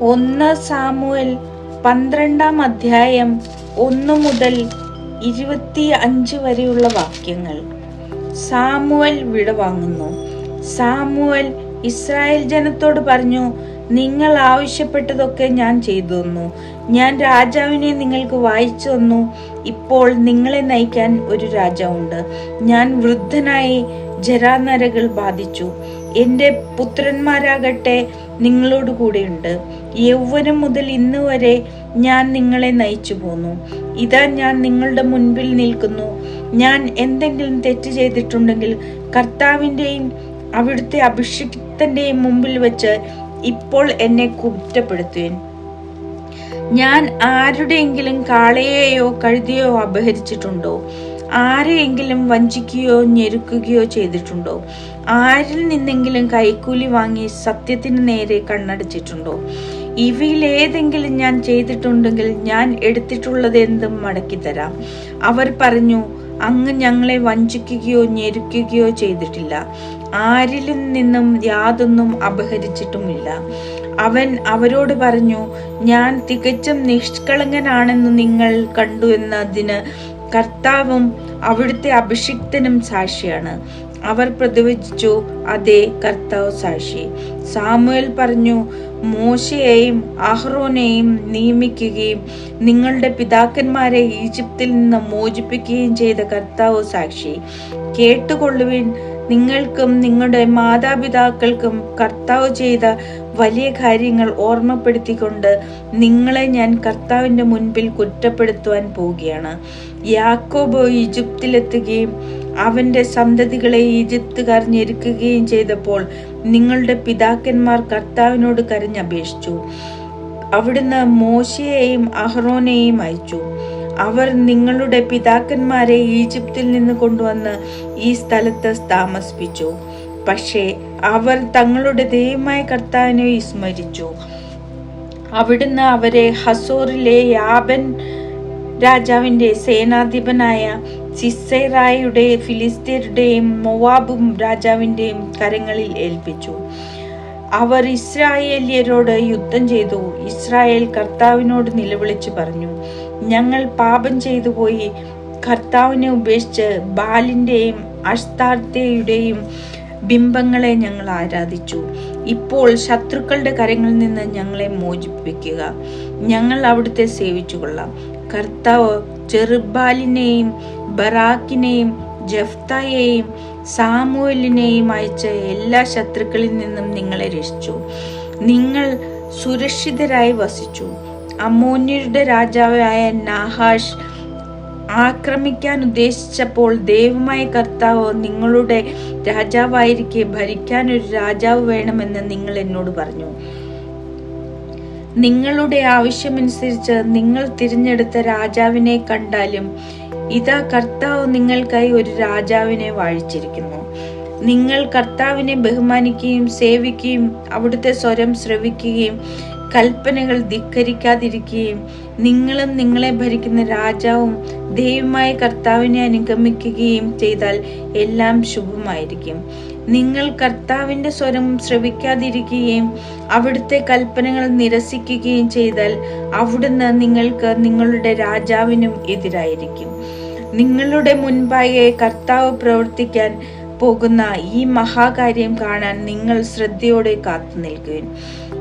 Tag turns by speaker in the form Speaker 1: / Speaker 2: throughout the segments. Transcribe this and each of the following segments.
Speaker 1: ഒന്ന് സാമുവൽ പന്ത്രണ്ടാം അധ്യായം ഒന്ന് മുതൽ ഇരുപത്തി അഞ്ച് വരെയുള്ള വാക്യങ്ങൾ. സാമുവൽ വിടവാങ്ങുന്നു സാമുവൽ ഇസ്രായേൽ ജനത്തോട് പറഞ്ഞു നിങ്ങൾ ആവശ്യപ്പെട്ടതൊക്കെ ഞാൻ ചെയ്തു തന്നു. ഞാൻ രാജാവിനെ നിങ്ങൾക്ക് വായിച്ചു തന്നു. ഇപ്പോൾ നിങ്ങളെ നയിക്കാൻ ഒരു രാജാവുണ്ട്. ഞാൻ വൃദ്ധനായി ജരാനരകൾ ബാധിച്ചു. എന്റെ പുത്രന്മാരാകട്ടെ നിങ്ങളോട് കൂടെയുണ്ട്. യൗവനം മുതൽ ഇന്ന് വരെ ഞാൻ നിങ്ങളെ നയിച്ചു പോന്നു. ഇതാ ഞാൻ നിങ്ങളുടെ മുൻപിൽ നിൽക്കുന്നു. ഞാൻ എന്തെങ്കിലും തെറ്റ് ചെയ്തിട്ടുണ്ടെങ്കിൽ കർത്താവിന്റെയും അവിടുത്തെ അഭിഷിക്തന്റെയും മുമ്പിൽ വെച്ച് ഇപ്പോൾ എന്നെ കുറ്റപ്പെടുത്തുവേൻ. ഞാൻ ആരുടെയെങ്കിലും കാളയെയോ കഴുതിയോ അപഹരിച്ചിട്ടുണ്ടോ? ആരെയെങ്കിലും വഞ്ചിക്കുകയോ ഞെരുക്കുകയോ ചെയ്തിട്ടുണ്ടോ? ആരിൽ നിന്നെങ്കിലും കൈക്കൂലി വാങ്ങി സത്യത്തിന് നേരെ കണ്ണടച്ചിട്ടുണ്ടോ? ഇവയിൽ ഏതെങ്കിലും ഞാൻ ചെയ്തിട്ടുണ്ടെങ്കിൽ ഞാൻ എടുത്തിട്ടുള്ളത് എന്തും മടക്കി തരാം. അവർ പറഞ്ഞു അങ്ങ് ഞങ്ങളെ വഞ്ചിക്കുകയോ ഞെരുക്കുകയോ ചെയ്തിട്ടില്ല. ആരിലും നിന്നും യാതൊന്നും അപഹരിച്ചിട്ടുമില്ല. അവൻ അവരോട് പറഞ്ഞു ഞാൻ തികച്ചും നിഷ്കളങ്കനാണെന്ന് നിങ്ങൾ കണ്ടു എന്നതിന് കർത്താവും അവിടുത്തെ അഭിഷിക്തനും സാക്ഷിയാണ്. അവർ പ്രതിവചിച്ചു അതേ കർത്താവ് സാക്ഷി. സാമുവേൽ പറഞ്ഞു മോശയെയും അഹ്റോനെയും നിയമിക്കുകയും നിങ്ങളുടെ പിതാക്കന്മാരെ ഈജിപ്തിൽ നിന്ന് മോചിപ്പിക്കുകയും ചെയ്ത കർത്താവ് സാക്ഷി. കേട്ടുകൊള്ളുവിൻ നിങ്ങൾക്കും നിങ്ങളുടെ മാതാപിതാക്കൾക്കും കർത്താവ് ചെയ്ത വലിയ കാര്യങ്ങൾ ഓർമ്മപ്പെടുത്തിക്കൊണ്ട് നിങ്ങളെ ഞാൻ കർത്താവിന്റെ മുൻപിൽ കുറ്റപ്പെടുത്തുവാൻ പോവുകയാണ് യാക്കോബോ ഈജിപ്തിലെത്തുകയും അവന്റെ സന്തതികളെ ഈജിപ്തുകാർ ഞെരുക്കുകയും ചെയ്തപ്പോൾ നിങ്ങളുടെ പിതാക്കന്മാർ കർത്താവിനോട് കരഞ്ഞപേക്ഷിച്ചു. അവിടുന്ന് മോശയെയും അഹ്റോനെയും അയച്ചു. അവർ നിങ്ങളുടെ പിതാക്കന്മാരെ ഈജിപ്തിൽ നിന്ന് കൊണ്ടുവന്ന് ഈ സ്ഥലത്ത് താമസിപ്പിച്ചു. പക്ഷേ അവർ തങ്ങളുടെ ദൈവമായ കർത്താവിനെ വിസ്മരിച്ചു. അവിടുന്ന് അവരെ ഹസോറിലെ യാബൻ രാജാവിന്റെ സേനാധിപനായ സിസൈറായുടെ ഫിലിസ്തീനുടെയും മൊവാബും രാജാവിന്റെയും കരങ്ങളിൽ ഏൽപ്പിച്ചു. അവർ ഇസ്രായേലിയരോട് യുദ്ധം ചെയ്തു. ഇസ്രായേൽ കർത്താവിനോട് നിലവിളിച്ച് പറഞ്ഞു ഞങ്ങൾ പാപം ചെയ്തു പോയി. കർത്താവിനെ ഉപേക്ഷിച്ച് ബാലിന്റെയും അഷ്താർത്തയുടെയും ബിംബങ്ങളെ ഞങ്ങൾ ആരാധിച്ചു. ഇപ്പോൾ ശത്രുക്കളുടെ കരങ്ങളിൽ നിന്ന് ഞങ്ങളെ മോചിപ്പിക്കുക. ഞങ്ങൾ അവിടുത്തെ സേവിച്ചു കൊള്ളാം കർത്താവ് ചെറുബാലിനെയും ബറാക്കിനെയും ജഫ്തയെയും സാമുവലിനെയും അയച്ച എല്ലാ ശത്രുക്കളിൽ നിന്നും നിങ്ങളെ രക്ഷിച്ചു. നിങ്ങൾ സുരക്ഷിതരായി വസിച്ചു. അമോന്യരുടെ രാജാവായ നാഹാഷ് ആക്രമിക്കാൻ ഉദ്ദേശിച്ചപ്പോൾ ദൈവമായ കർത്താവ് നിങ്ങളുടെ രാജാവായിരിക്കെ ഭരിക്കാൻ ഒരു രാജാവ് വേണമെന്ന് നിങ്ങൾ എന്നോട് പറഞ്ഞു. നിങ്ങളുടെ ആവശ്യമനുസരിച്ച് നിങ്ങൾ തിരഞ്ഞെടുത്ത രാജാവിനെ കണ്ടാലും ഇതാ കർത്താവ് നിങ്ങൾക്കായി ഒരു രാജാവിനെ വാഴിച്ചിരിക്കുന്നു. നിങ്ങൾ കർത്താവിനെ ബഹുമാനിക്കുകയും സേവിക്കുകയും അവിടുത്തെ സ്വരം ശ്രവിക്കുകയും കൽപ്പനകൾ ധിക്കരിക്കാതിരിക്കുകയും നിങ്ങളും നിങ്ങളെ ഭരിക്കുന്ന രാജാവും ദൈവമായ കർത്താവിനെ അനുഗമിക്കുകയും ചെയ്താൽ എല്ലാം ശുഭമായിരിക്കും. നിങ്ങൾ കർത്താവിന്റെ സ്വരം ശ്രവിക്കാതിരിക്കുകയും അവിടുത്തെ കൽപ്പനകൾ നിരസിക്കുകയും ചെയ്താൽ അവിടുന്ന് നിങ്ങൾക്ക് നിങ്ങളുടെ രാജാവിനും എതിരായിരിക്കും. നിങ്ങളുടെ മുൻപായെ കർത്താവ് പ്രവർത്തിക്കാൻ പോകുന്ന ഈ മഹാകാര്യം കാണാൻ നിങ്ങൾ ശ്രദ്ധയോടെ കാത്തു നിൽക്കുകയും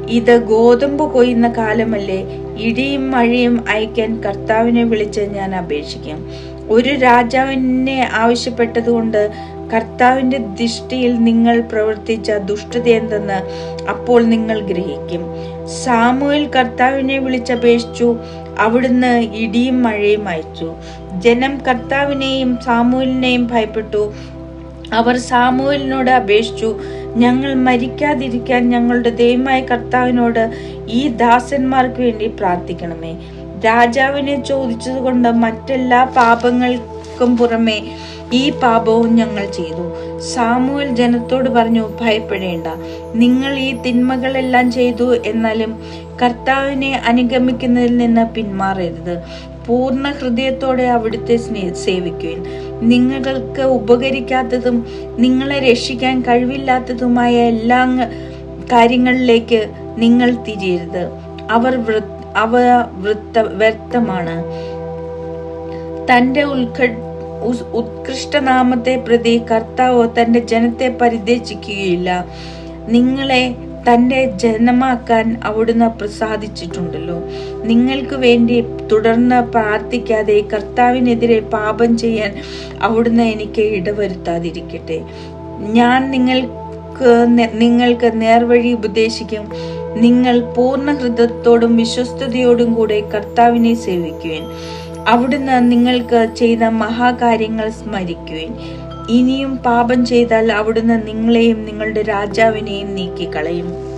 Speaker 1: ഇത് ഗോതമ്പ് കൊയ്യുന്ന കാലമല്ലേ? ഇടിയും മഴയും അയക്കാൻ കർത്താവിനെ വിളിച്ച് ഞാൻ അപേക്ഷിക്കാം. ഒരു രാജാവിനെ ആവശ്യപ്പെട്ടതുകൊണ്ട് കർത്താവിന്റെ ദൃഷ്ടിയിൽ നിങ്ങൾ പ്രവർത്തിച്ച ദുഷ്ടത എന്തെന്ന് അപ്പോൾ നിങ്ങൾ ഗ്രഹിക്കും. സാമുവേൽ കർത്താവിനെ വിളിച്ചപേക്ഷിച്ചു അവിടുന്ന് ഇടിയും മഴയും അയച്ചു. ജനം കർത്താവിനെയും സാമുവേലിനെയും ഭയപ്പെട്ടു. അവർ സാമുവലിനോട് അപേക്ഷിച്ചു ഞങ്ങൾ മരിക്കാതിരിക്കാൻ ഞങ്ങളുടെ ദൈവമായ കർത്താവിനോട് ഈ ദാസന്മാർക്ക് വേണ്ടി പ്രാർത്ഥിക്കണമേ. രാജാവിനെ ചോദിച്ചതുകൊണ്ട് മറ്റെല്ലാ പാപങ്ങൾക്കും പുറമെ ഈ പാപവും ഞങ്ങൾ ചെയ്തു. സാമുവൽ ജനത്തോട് പറഞ്ഞു ഭയപ്പെടേണ്ട. നിങ്ങൾ ഈ തിന്മകളെല്ലാം ചെയ്തു എന്നാലും കർത്താവിനെ അനുഗമിക്കുന്നതിൽ നിന്ന് പിന്മാറരുത്. പൂർണ ഹൃദയത്തോടെ അവിടുത്തെ സ്നേ സേവിക്കുവിൻ. നിങ്ങൾക്ക് ഉപകരിക്കാത്തതും നിങ്ങളെ രക്ഷിക്കാൻ കഴിവില്ലാത്തതുമായ എല്ലാ കാര്യങ്ങളിലേക്ക് നിങ്ങൾ തിരിയരുത്. അവർ അവ വൃത്ത വ്യർത്ഥമാണ്. തന്റെ ഉത്ക ഉസ്- ഉത്കൃഷ്ടനാമത്തെ പ്രതി കർത്താവ് തന്റെ ജനത്തെ പരിദേശിക്കുകയില്ല. നിങ്ങളെ തന്റെ ജനമാക്കാൻ അവിടുന്ന് പ്രസാദിച്ചിട്ടുണ്ടല്ലോ. നിങ്ങൾക്ക് വേണ്ടി തുടർന്ന് പ്രാർത്ഥിക്കാതെ കർത്താവിനെതിരെ പാപം ചെയ്യാൻ അവിടുന്ന് എനിക്ക് ഇടവരുത്താതിരിക്കട്ടെ. ഞാൻ നിങ്ങൾക്ക് നിങ്ങൾക്ക് നേർവഴി ഉപദേശിക്കും. നിങ്ങൾ പൂർണ ഹൃദയത്തോടും വിശ്വസ്തയോടും കൂടെ കർത്താവിനെ സേവിക്കുവിൻ. അവിടുന്ന് നിങ്ങൾക്ക് ചെയ്ത മഹാകാര്യങ്ങൾ സ്മരിക്കുവിൻ. ഇനിയും പാപം ചെയ്താൽ അവിടുന്ന് നിങ്ങളെയും നിങ്ങളുടെ രാജാവിനെയും നീക്കിക്കളയും.